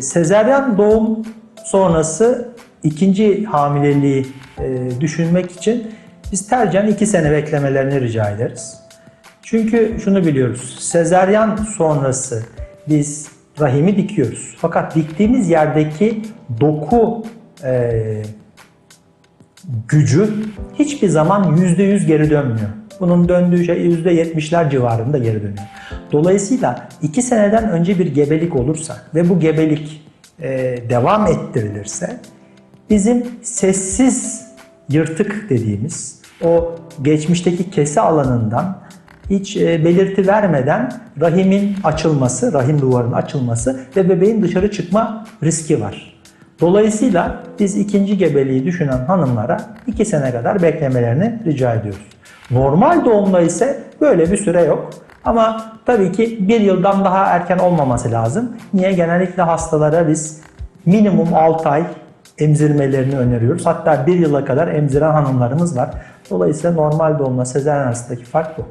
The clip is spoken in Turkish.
Sezeryan doğum sonrası ikinci hamileliği e, düşünmek için biz tercihen iki sene beklemelerini rica ederiz. Çünkü şunu biliyoruz, sezeryan sonrası biz rahimi dikiyoruz. Fakat diktiğimiz yerdeki doku e, gücü hiçbir zaman %100 geri dönmüyor. Bunun döndüğü şey %70'ler civarında geri dönüyor. Dolayısıyla iki seneden önce bir gebelik olursa ve bu gebelik e, devam ettirilirse bizim sessiz yırtık dediğimiz o geçmişteki kese alanından hiç e, belirti vermeden rahimin açılması, rahim duvarının açılması ve bebeğin dışarı çıkma riski var. Dolayısıyla biz ikinci gebeliği düşünen hanımlara iki sene kadar beklemelerini rica ediyoruz. Normal doğumda ise böyle bir süre yok. Ama tabii ki bir yıldan daha erken olmaması lazım. Niye? Genellikle hastalara biz minimum 6 ay emzirmelerini öneriyoruz. Hatta bir yıla kadar emziren hanımlarımız var. Dolayısıyla normal doğumla sezaryen arasındaki fark bu.